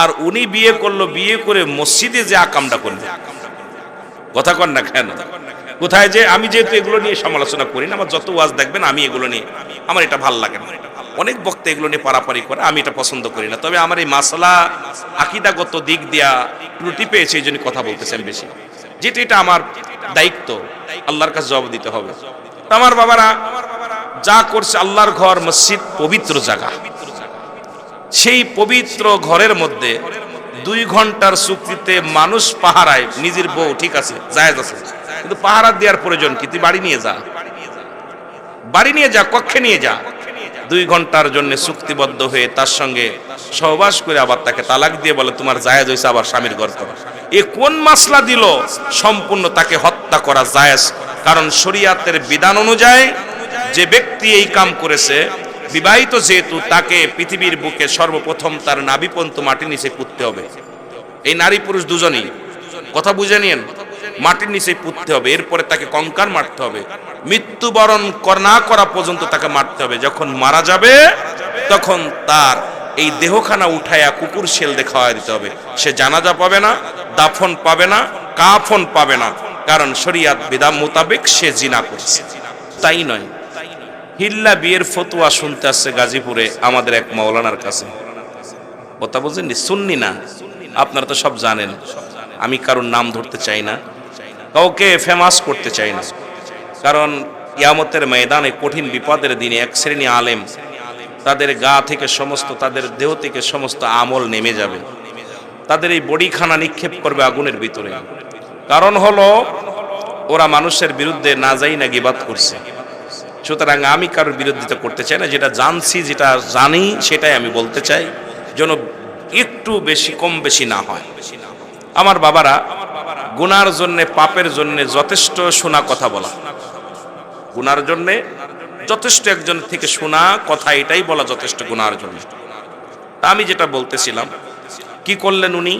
আর উনি বিয়ে করল, বিয়ে করে মসজিদে যে আকামটা করল। কথা কন না কেন? কোথায় যে আমি যেহেতু এগুলো নিয়ে সমালোচনা করি না, আমার যত ওয়াজ দেখবেন আমি এগুলো নিয়ে, আমার এটা ভালো লাগে না। অনেক বক্তা এগুলো নিয়ে পারাপারি করে, আমি এটা পছন্দ করি না। তবে আমার এই মাসলা আকিদাগত দিক দিয়া ত্রুটি পেয়েছে, এই জন্য কথা বলতেছেন বেশি। যেটা এটা আমার দায়িত্ব, আল্লাহর কাছে জবাব দিতে হবে। আমার বাবারা, যা করছে আল্লাহর ঘর, মসজিদ পবিত্র জায়গা। সেই পবিত্র ঘরের মধ্যে দুই ঘণ্টার চুক্তিতে মানুষ পাহারায়, নিজের বউ, ঠিক আছে, জায়েজ আছে। কিন্তু পাহারা দেওয়ার প্রয়োজন কি? তুই বাড়ি নিয়ে যা। বাড়ি নিয়ে যা, কক্ষে নিয়ে যা। দুই ঘণ্টার জন্য চুক্তিবদ্ধ হয়ে তার সঙ্গে সহবাস করে আবার তাকে তালাক দিয়ে বলে, তোমার জায়েজ হয়েছে আবার স্বামীর ঘর এ কোন মাসলা দিল? সম্পূর্ণ তাকে হত্যা করা জায়েজ। কারণ শরিয়াতের বিধান অনুযায়ী যে ব্যক্তি এই কাম করেছে বিবাহিত যেহেতু, তাকে পৃথিবীর বুকে সর্বপ্রথম তার নাবিপন্ত মাটি নিচে পুঁততে হবে। এই নারী পুরুষ দুজনেই, কথা বুঝে নিন মাটির নিচে পুঁততে হবে। এরপরে তাকে কঙ্কার মারতে হবে। মৃত্যুবরণ না করা পর্যন্ত তাকে মারতে হবে। যখন মারা যাবে, তখন তার এই দেহখানা উঠায়া কুকুর শেল দিয়ে খাওয়া দিতে হবে। সে জানাজা পাবে না, দাফন পাবে না, কাফন পাবে না। কারণ শরিয়াত বিধান মোতাবেক সে জিনা করছে। তাই নয়। হিল্লা বিয়ের ফতুয়া শুনতে আসছে গাজীপুরে আমাদের এক মাওলানার কাছে। কথা বলছেন শুননি না। আপনারা তো সব জানেন। আমি কারোর নাম ধরতে চাই না। কাউকে ফেমাস করতে চাই না। কারণ ইয়ামতের ময়দানে কঠিন বিপদের দিনে এক শ্রেণি আলেম তাদের গা থেকে সমস্ত, তাদের দেহ থেকে সমস্ত আমল নেমে যাবে। তাদের এই বডিখানা নিক্ষেপ করবে আগুনের ভিতরে। কারণ হলো, ওরা মানুষের বিরুদ্ধে না যাই না গিবাদ করছে। সুতরাং আমি কারোর বিরোধিতা করতে চাই না, যেটা জানছি, যেটা জানি, সেটাই আমি বলতে চাই, যেন একটু বেশি, কম বেশি না হয়। আমার বাবারা গুনার জন্যে, পাপের জন্যে যথেষ্ট শোনা কথা বলা। গুনার জন্যে যথেষ্ট একজন থেকে শোনা কথা, এটাই বলা যথেষ্ট গুনার জন্য। আমি যেটা বলতেছিলাম, কি করলেন উনি?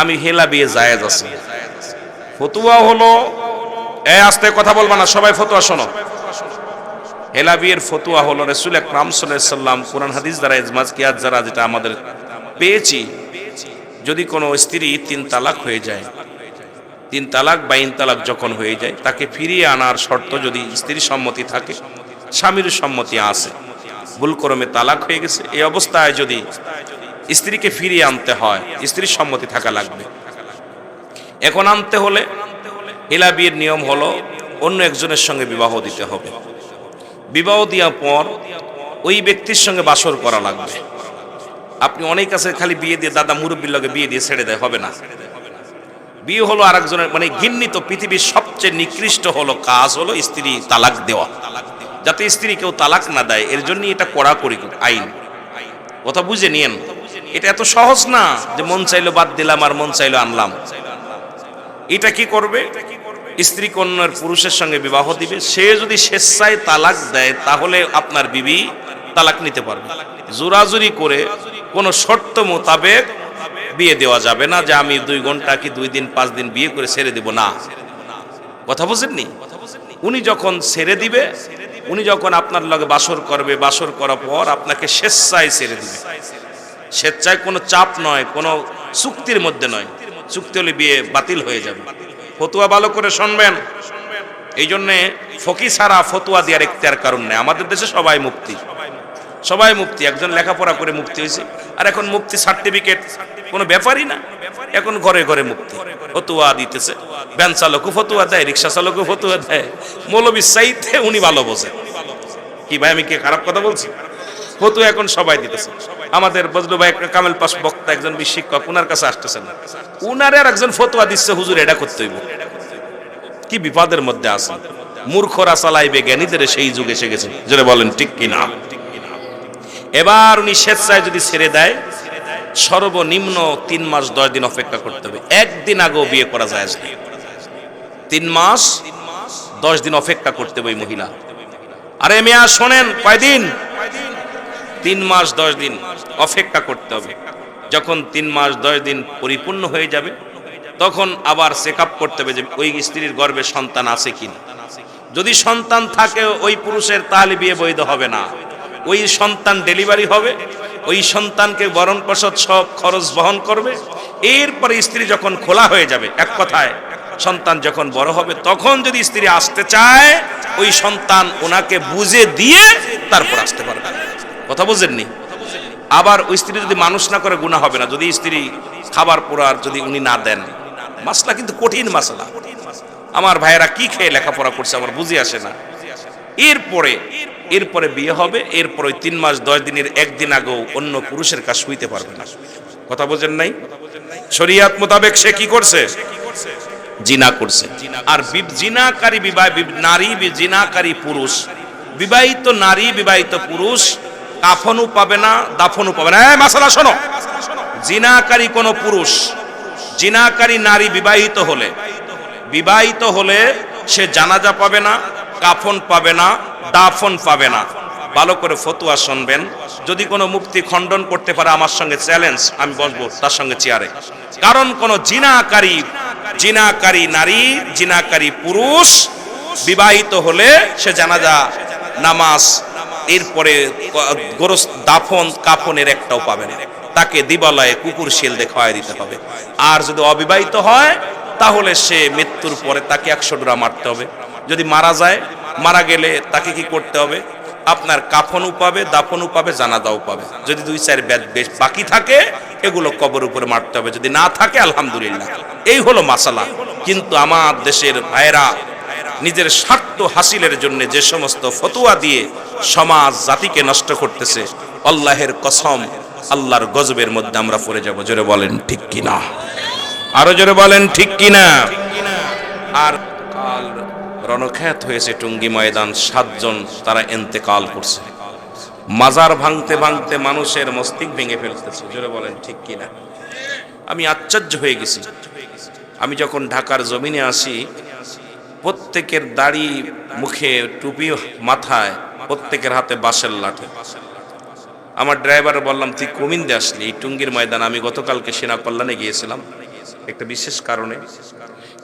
আমি হেলা বিয়ে জায়েজ আছে। ফতুয়া হলো, এ আস্তে কথা বলবা না, সবাই ফতুয়া শোনো। হেলা বিয়ের ফতুয়া হলো রসুল আকরাম সাল্লাম কোরআন হাদিস দ্বারা ইজমাজ কিয়াত যারা, যেটা আমাদের পেয়েছি, যদি কোনো স্ত্রী তিন তালাক হয়ে যায়, তিন তালাক বা ইন তালাক যখন হয়ে যায়, তাকে ফিরিয়ে আনার শর্ত যদি স্ত্রীর সম্মতি থাকে, স্বামীর সম্মতি আছে, ভুলক্রমে তালাক হয়ে গেছে, এই অবস্থায় যদি স্ত্রীকে ফিরিয়ে আনতে হয়, স্ত্রীর সম্মতি থাকা লাগবে। এখন আনতে হলে হেলা বিয়ের নিয়ম হলো অন্য একজনের সঙ্গে বিবাহ দিতে হবে। বিবাহ দেওয়ার পর ওই ব্যক্তির সঙ্গে বাসর করা লাগবে। আপনি অনেক আছে, খালি বিয়ে দিয়ে দাদা মুরব্বীর লগে বিয়ে দিয়ে ছেড়ে দেয়, হবে না। বিয়ে হলো আরেকজনের মানে ঘিন্নিত পৃথিবীর সবচেয়ে নিকৃষ্ট হলো কাজ হলো স্ত্রী তালাক দেওয়া। যাতে স্ত্রী কেউ তালাক না দেয়, এর জন্য এটা কড়া কড়াকড়ি আইন। কথা বুঝে নিয়েন? এটা এত সহজ না যে মন চাইলো বাদ দিলাম আর মন চাইলো আনলাম। এটা কি করবে? স্ত্রী কন্যার পুরুষের সঙ্গে বিবাহ দিবে। সে যদি স্বেচ্ছায় তালাক দেয়, তাহলে আপনার বিবি তালাক নিতে পারবে। জোরাজুরি করে কোনো শর্ত মোতাবেক বিয়ে দেওয়া যাবে না যে আমি দুই ঘণ্টা কি দুই দিন, পাঁচ দিন বিয়ে করে ছেড়ে দেব না। কথা বুঝেননি? উনি যখন ছেড়ে দিবে, উনি যখন আপনার লগে বাসর করবে, বাসর করার পর আপনাকে স্বেচ্ছায় ছেড়ে দিবে। স্বেচ্ছায় কোনো চাপ নয়, কোনো চুক্তির মধ্যে নয়। চুক্তি হলে বিয়ে বাতিল হয়ে যাবে। ফতুয়া ভালো করে শুনবেন। এই জন্যে ফকি সারা ফতুয়া দেওয়ার এখতিয়ার কারণ নেই। আমাদের দেশে সবাই মুক্তি সবাই মুক্তি একজন লেখাপড়া করে মুক্তি হয়েছে। আর এখন মুক্তি সার্টিফিকেট কোনো ব্যাপারই না। এখন ঘরে ঘরে মুক্তি ফতুয়া দিতেছে। ভ্যান চালকও ফতুয়া দেয়, রিক্সা চালকও ফতুয়া দেয়। মৌলবী চাইতে উনি ভালো বোঝে কি ভাই, আমি কি খারাপ কথা বলছি? ফতুয়া এখন সবাই দিতেছে। আমাদের বজলু ভাই কামেল পাশ বক্তা, একজন শিক্ষক, উনার কাছে আসতেছেন। উনারে আর একজন ফতোয়া দিচ্ছে, হুজুর এটা করতে হইব। কি বিপদের মধ্যে আছে মূর্খরা চালাইবে জ্ঞানীদের সেই যুগ এসে গেছে। যেটা বলেন, ঠিক কি না এবার উনি স্বেচ্ছায় যদি ছেড়ে দেয়, সর্বনিম্ন তিন মাস, দশ দিন অপেক্ষা করতে হবে। একদিন আগেও বিয়ে করা যায় তিন মাস, দশ দিন অপেক্ষা করতে হবে মহিলা। আরে মেয়া, শোনেন, কয়দিন? তিন মাস, দশ দিন অপেক্ষা করতে হবে। যখন তিন মাস, দশ দিন পরিপূর্ণ হয়ে যাবে, তখন আবার চেক করতে হবে যে ওই স্ত্রীর গর্ভে সন্তান আছে কিনা। যদি সন্তান থাকে, ওই পুরুষের তাহলে বিয়ে বৈধ হবে না। ওই সন্তান ডেলিভারি হবে, ওই সন্তানকে বরণ পোষণ সব খরচ বহন করবে। এরপরে স্ত্রী যখন খোলা হয়ে যাবে, এক কথায়, সন্তান যখন বড় হবে, তখন যদি স্ত্রী আসতে চায়, ওই সন্তান ওনাকে বুঝে দিয়ে তারপর আসতে পারবে। কথা বুঝেননি? আবার ওই স্ত্রী যদি মানুষ না করে গুণা হবে না। যদি স্ত্রী খাবার পোড়ার যদি উনি না দেন, মাসলা কিন্তু কঠিন মাসলা। আমার ভাইয়েরা কি খেয়ে লেখাপড়া করছে আমার বুঝে আসে না। এরপরে এরপরে বিয়ে হবে, এরপরে তিন মাস, দশ দিনের একদিন আগেও অন্য পুরুষের কাজ শুইতে পারবে না। কথা বোঝেন নাই? শরিয়াত মোতাবেক সে কি করছে? জিনা করছে। আর জিনাকারী বিবাহ নারী জিনাকারী পুরুষ। বিবাহিত নারী, বিবাহিত পুরুষ কাফনও পাবে না, দাফনও পাবে না। এই মাসালা শোনো। জিনাকারী কোন পুরুষ, জিনাকারী নারী বিবাহিত হলে বিবাহিত হলে সে জানাজা পাবে না, কাফন পাবে না, দাফন পাবে না। ভালো করে ফতুয়া শুনবেন। যদি কোনো মুক্তি খণ্ডন করতে পারে আমার সঙ্গে, চ্যালেঞ্জ, আমি বসবো তার সঙ্গে চেয়ারে। কারণ কোন জিনাকারী জিনাকারী নারী, জিনাকারী পুরুষ বিবাহিত হলে সে জানাজা, নামাজ এরপরে গোরস দাফন কাফনের একটাও পাবে না তাকে দিবালয়ে কুকুর শিল দেখায় দিতে হবে। আর যদি অবিবাহিত হয়, তাহলে সে মৃত্যুর পরে তাকে একশো ডোরা মারতে হবে। যদি মারা যায়, মারা গেলে তাকে কি করতে হবে? আপনার কাফনও পাবে, দাফনও পাবে জানাদাও পাবে। যদি দুই চার ব্যাদ বেশ বাকি থাকে, এগুলো কবর উপরে মারতে হবে। যদি না থাকে, আলহামদুলিল্লাহ। এই হলো মাসালা। কিন্তু আমার দেশের ভাইরা নিজের স্বার্থ হাসিলের জন্য যে সমস্ত ফতুয়া দিয়ে সমাজ জাতিকে নষ্ট করতেছে, আল্লাহের কসম, আল্লাহর গজবের মধ্যে আমরা পড়ে যাব। জোরে বলেন, ঠিক কিনা? আরও জোরে বলেন, ঠিক কিনা? আর কাল রণখ্যাত হয়েছে টুঙ্গি ময়দান, সাতজন তারা এন্তেকাল করছে। মাজার ভাঙতে ভাঙতে মানুষের মস্তিষ্ক ভেঙে ফেলতেছে। জোরে বলেন, ঠিক কিনা? আমি আশ্চর্য হয়ে গেছি। আমি যখন ঢাকার জমিনে আসি প্রত্যেকের দাড়ি, মুখে টুপি, মাথায়, প্রত্যেকের হাতে বাঁশের লাঠি। আমার ড্রাইভার বললাম, তুই কমিন্দে আসলি? এই টুঙ্গির ময়দান আমি গতকালকে সেনা কল্যাণে গিয়েছিলাম। একটা বিশেষ কারণে।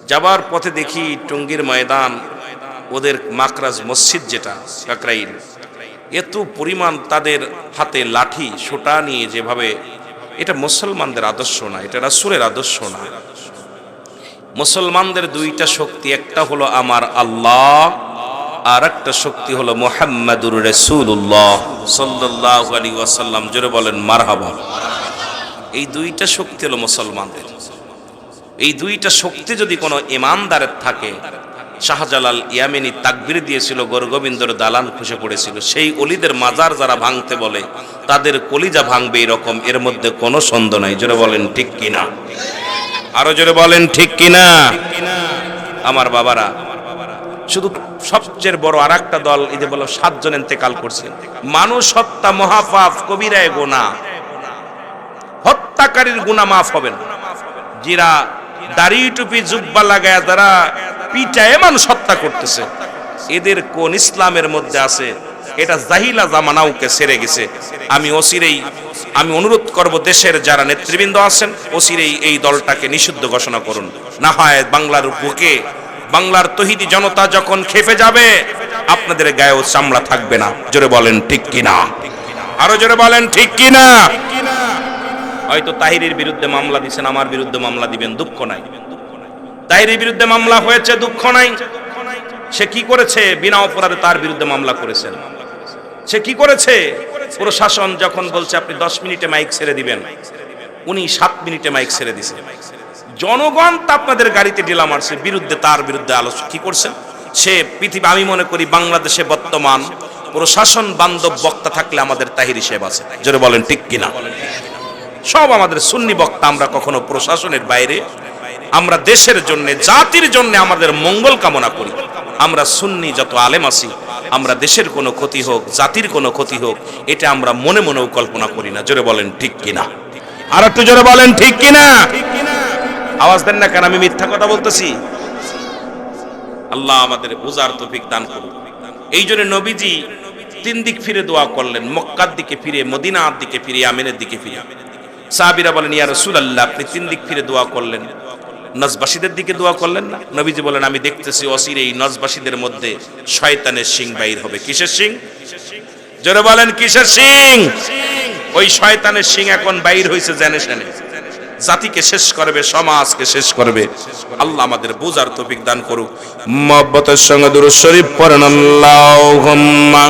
যাবার পথে দেখি টুঙ্গির ময়দান, ওদের মাকরাজ মসজিদ যেটা, কাকরাইল। এত পরিমাণ তাদের হাতে লাঠি, সোটা নিয়ে যেভাবে, এটা মুসলমানদের আদর্শ না, এটা রাসুলের আদর্শ না। মুসলমানদের দুইটা শক্তি, একটা হলো আমার আল্লাহ আর একটা শক্তি হলো মোহাম্মদুর রসুল্লাহ সাল্লাহ আলী ওয়াসাল্লাম। জোরে বলেন, মারহাবা। এই দুইটা শক্তি হলো মুসলমানদের। এই দুইটা শক্তি যদি কোনো ইমানদারের থাকে, শাহজালাল ইয়ামিনী তাকবির দিয়েছিল, গোরগোবিন্দর দালান খুশে পড়েছিল, সেই অলিদের মাজার যারা ভাঙতে বলে, তাদের কলিজা ভাঙবে এরকম, এর মধ্যে কোনো সন্দেহ নাই। জোরে বলেন, ঠিক কিনা? আরও জোরে বলেন, ঠিক কিনা? আমার বাবারা, শুধু সবচেয়ে বড় আর একটা দল, এই যে বলো সাতজন এতেকাল করছে। মানুষ হত্যা, মহাপাপ, কবিরায় গোনা। হত্যাকারীর গুণা মাফ হবে না। জিরা, দাড়ি, টুপি, জুব্বা লাগায় তারা পিটায় মানুষ হত্যা করতেছে। এদের কোন ইসলামের মধ্যে আছে? এটা জাহিলা জামানাউকে সেরে গেছে। আমি অসিরেই আমি অনুরোধ করব দেশের যারা নেতৃবৃন্দ আছেন অসিরেই এই দলটাকে নিষিদ্ধ ঘোষণা করুন। না হয় বাংলার বুকে বাংলার তহিদি জনতা যখন খেপে যাবে, আপনাদের গায়েও চামড়া থাকবে না। জোরে বলেন ঠিক কিনা? আরও জোরে বলেন ঠিক কিনা? হয়তো তাহিরের বিরুদ্ধে মামলা দিচ্ছেন আমার বিরুদ্ধে মামলা দিবেন, দুঃখ নাই। তাহিরের বিরুদ্ধে মামলা হয়েছে, দুঃখ নাই। সে কি করেছে? বিনা অপরাধে তার বিরুদ্ধে মামলা করেছেন। সে কি করেছে? প্রশাসন যখন বলছে, আপনি দশ মিনিটে মাইক ছেড়ে দিবেন। উনি সাত মিনিটে মাইক ছেড়ে দিছে। জনগণ তা আপনাদের গাড়িতে ডিলা মারছে, বিরুদ্ধে তার বিরুদ্ধে আলোচনা কি করছেন সে পৃথিবী, আমি মনে করি বাংলাদেশে বর্তমান প্রশাসন বান্ধব বক্তা থাকলে আমাদের তাহির হিসেব আছে। জোরে বলেন, ঠিক কিনা? সব আমাদের সুন্নি বক্তা, আমরা কখনো প্রশাসনের বাইরে, আমরা দেশের জন্য, জাতির জন্য আমাদের মঙ্গল কামনা করি। আমরা সুন্নি যত আলেম আছি আমরা দেশের কোনো ক্ষতি হোক, জাতির কোনো ক্ষতি হোক, এটা আমরা মনে মনেও কল্পনা করি না। জোরে বলেন, ঠিক কিনা? আর একটু জোরে বলেন, ঠিক কিনা? আওয়াজ দেন না কেন, আমি মিথ্যা কথা বলতেছি? আল্লাহ আমাদের বুঝার তৌফিক দান করুন এই জন্য নবীজি তিন দিক ফিরে দোয়া করলেন, মক্কার দিকে ফিরে, মদিনার দিকে ফিরে, আমিনের দিকে ফিরে। সাহাবিরা বলেন, ইয়া রাসূলুল্লাহ, আপনি তিন দিক ফিরে দোয়া করলেন। নজবাসীদের দিকে দোয়া করলেন না? নবীজি বলেন, আমি দেখতেছি অসির এই নজবাসীদের মধ্যে শয়তানের সিং বাইর হবে। কিসের সিং জোরে বলেন, কিসের সিং ওই শয়তানের সিং এখন বাইর হয়েছে জেনে শুনে। জাতিকে শেষ করবে, সমাজকে শেষ করবে। আল্লাহ আমাদের বোঝার তৌফিক দান করুক। মহব্বতের সঙ্গে দুরুদ শরীফ পড়েন। আল্লাহুম্মা